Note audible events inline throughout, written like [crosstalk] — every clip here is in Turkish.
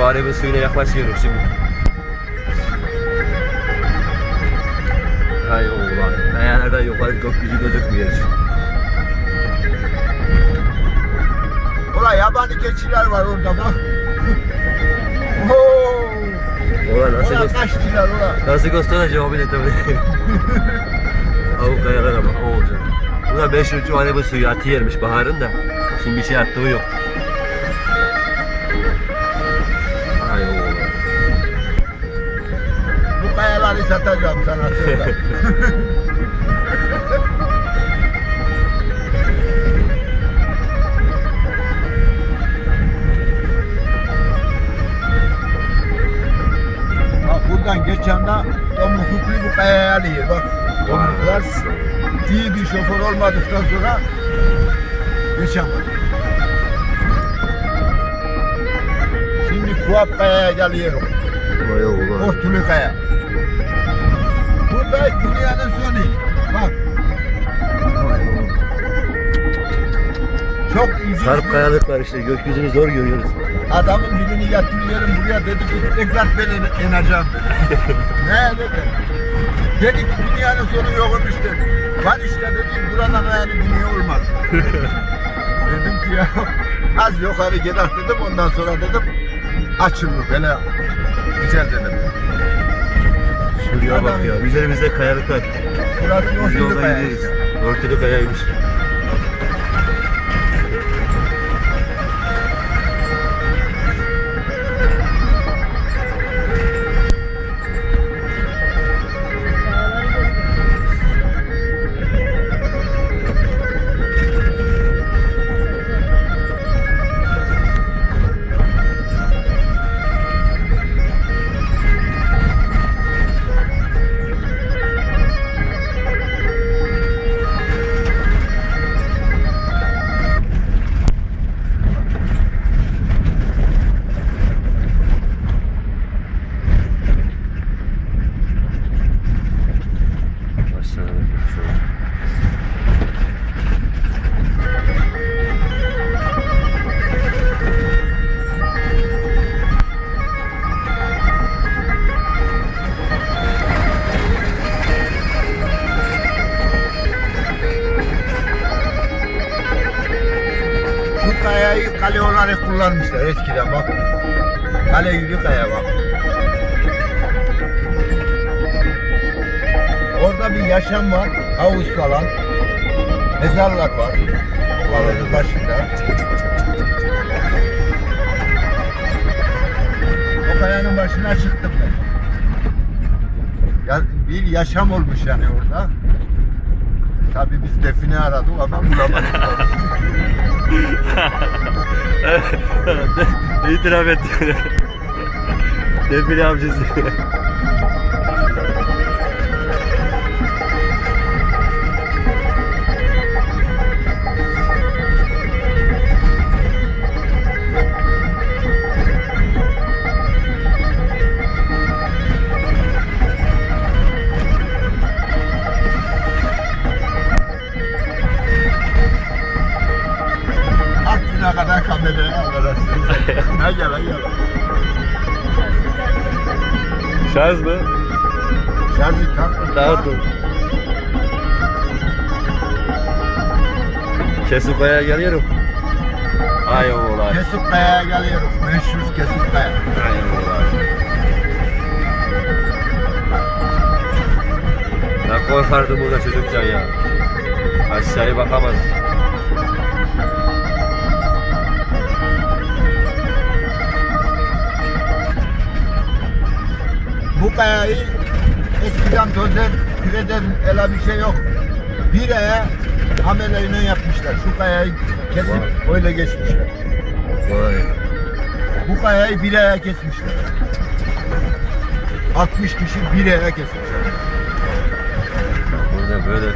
Şu Arebin suyuna yaklaşıyoruz şimdi. Hay oğlan. Kayalardan yukarı gökyüzü gözükmüyor. Ulan yabani keçiler var orada bak. Oo. Ulan nasıl Ulan göster? kaçtılar ulan. Nasıl göstereceğim o bile tabii. [laughs] Avuk kayalara bak o olacak. Ulan 5 ucu Arebin suyu atı yermiş baharın da. Şimdi bir şey attığı yok. Kayaları satacağım sana söyle. [laughs] Bak buradan geçen de domuzluklu bu kayaya alıyor bak. Domuzlar iyi bir şoför olmadıktan sonra geçemez. Şimdi Kuap Kaya'ya geliyorum. Vay oğlan. Ortulu Kaya. Burada dünyanın sonu. Bak. Çok ilginç. Sarp bir- kayalıklar işte gökyüzünü zor görüyoruz. Adamın birini getiriyorum buraya dedi ki tekrar ben in- ineceğim. [laughs] ne dedi? Dedik dünyanın sonu yokmuş dedi. Var işte dedi buradan yani dünya olmaz. [laughs] dedim ki ya az yukarı gider dedim ondan sonra dedim açılır böyle güzel dedim. Şuraya bak ya. Üzerimizde kayalıklar. Burası Biz yoldan gideriz. Örtülü kayaymış. Kale olarak kullanmışlar eskiden bak. Kale gibi kaya bak. Orada bir yaşam var. Havuz falan. Mezarlar var. Havuzun başında. O kayanın başına çıktım ben. Ya, bir yaşam olmuş yani orada. Tabii biz define aradık ama bulamadık. [laughs] İtiraf etti. Defile avcısı. Kameraya alırsın. ha gel ha gel. Şarj mı? Şarjı taktım. Dağıttım. Kesin kayaya geliyorum. Ay oğlan. Kesip Kaya'ya geliyoruz. Meşhur Kesip Kaya. Ay oğlan. Ben korkardım burada çocukken ya. Aşağıya bakamaz. Bu kayayı eskiden tozer, pireden ele bir şey yok. Bir aya ameleyle yapmışlar. Şu kayayı kesip Vay. öyle geçmişler. Vay. Bu kayayı bir aya kesmişler. 60 kişi bir aya kesmişler. Burada böyle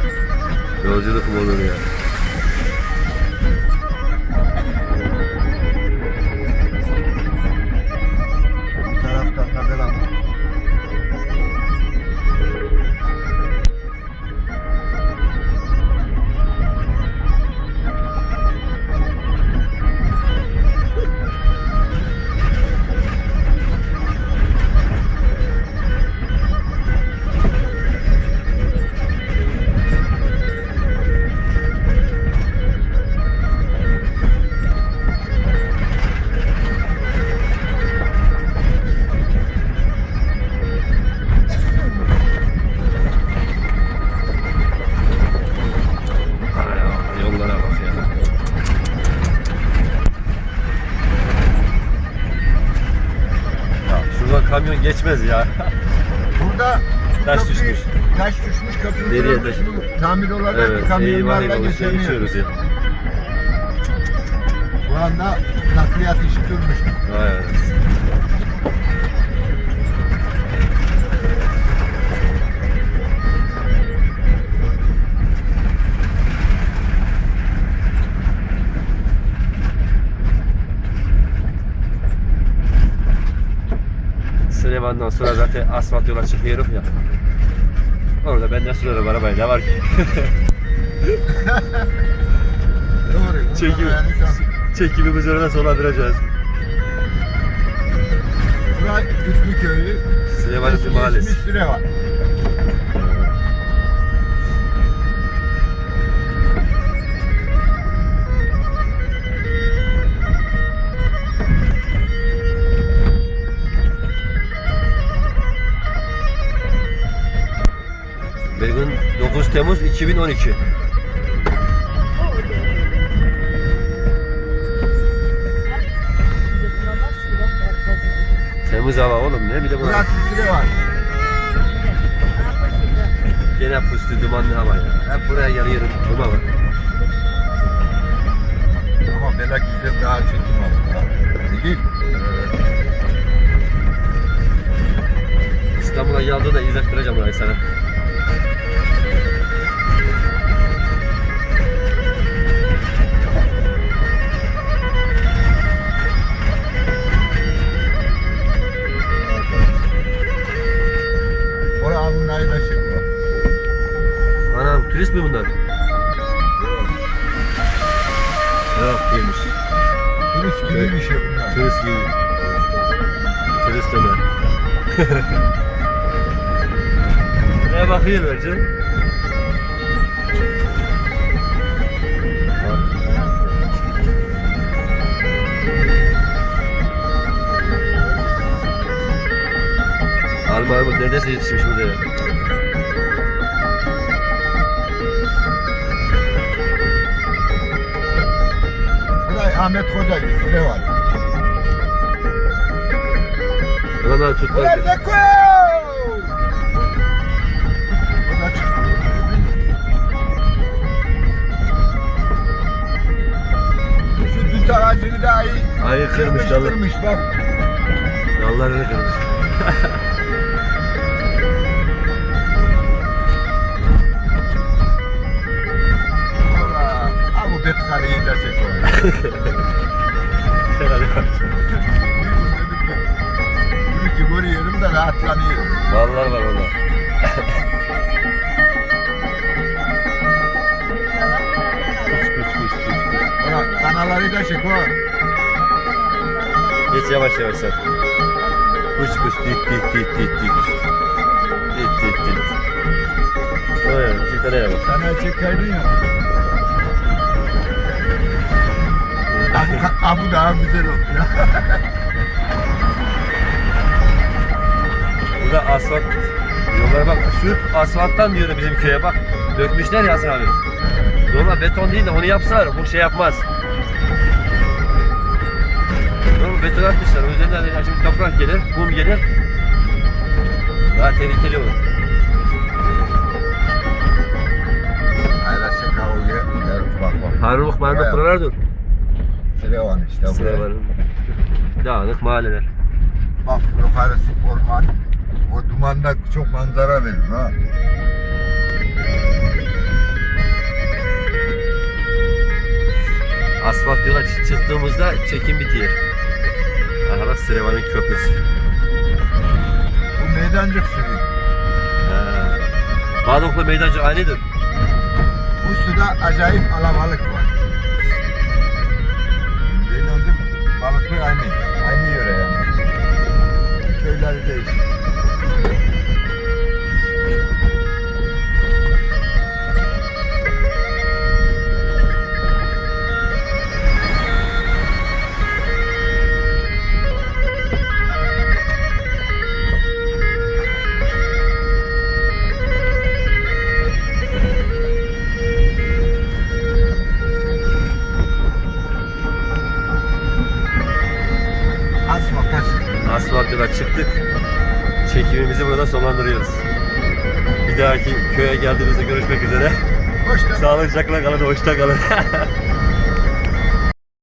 yolculuk mu olur ya? Geçmez ya. Burada bu Taş köprü- düşmüş. Taş düşmüş köprü Nereye taş? Tamir olacak evet. evet, kamyonlarla geçemiyor. ya. Bu anda nakliyat işi durmuş. Vay Süleyman'dan sonra zaten asfalt yola çıkıyorum ya. Orada ben de sürarım arabayı ne var ki? Doğru. [laughs] Çekim. Çekimimizi orada sonlandıracağız. Burası Üslü köyü. Süleyman Mahallesi. İsmi 9 Temmuz 2012. Temiz hava oğlum ne bileyim Burası Süre var. Gene puslu dumanlı hava ya. Hep buraya geliyorum duman var. Ama Belak güzel daha çekim var. Değil. İstanbul'a geldiğinde izlettireceğim burayı sana. Da çekiyor. Anam turist mi bunlar? Yok değilmiş. Turist gibi bir şey bunlar. Turist gibi. Turist Ömer. Ne bakıyor bence? Alma armut neredeyse yetişmiş burada ya. Buraya Ahmet Hoca Süre var. Adamlar çıktı. Şu düt ağacını da ayı Ayı kırmış dalı. kırmış bak. Dallarını kırmış. [laughs] Herhalde. Bunu ki görüyorum da rahatlanıyorum. Vallahi var valla. Kuş kuş kuş kuş kuş. Ona kanaları da çekiyor. Geç yavaş yavaş sen. Kuş kuş dit dit dit dit dit. Dit dit dit. Oy, tane bak. Sana çekerdin ya. Abu, abu daha güzel oldu ya. Burada asfalt. Yollara bak. Şu asfalttan diyor bizim köye bak. Dökmüşler ya Hasan abi. Normal beton değil de onu yapsalar bu şey yapmaz. Normal beton atmışlar. O yüzden de şimdi toprak gelir, kum gelir. Daha tehlikeli olur. Hayra çeka oluyor. Bak bak. Harunluk mahallede Bayağı. buralar dur. Süleyman işte Sıra buraya. var. Dağınık mahalleler. Bak yukarısı orman. O dumanda çok manzara verir ha. Asfalt yola çı- çıktığımızda çekim bitiyor. Aha bak Süleyman'ın köprüsü. Bu meydancık suyu. Ha. Bağdoklu meydancı aynıdır. Bu suda acayip alabalık var. Yola çıktık. Çekimimizi burada sonlandırıyoruz. Bir dahaki köye geldiğimizde görüşmek üzere. Hoşça Sağlıcakla kalın, hoşça kalın. [laughs]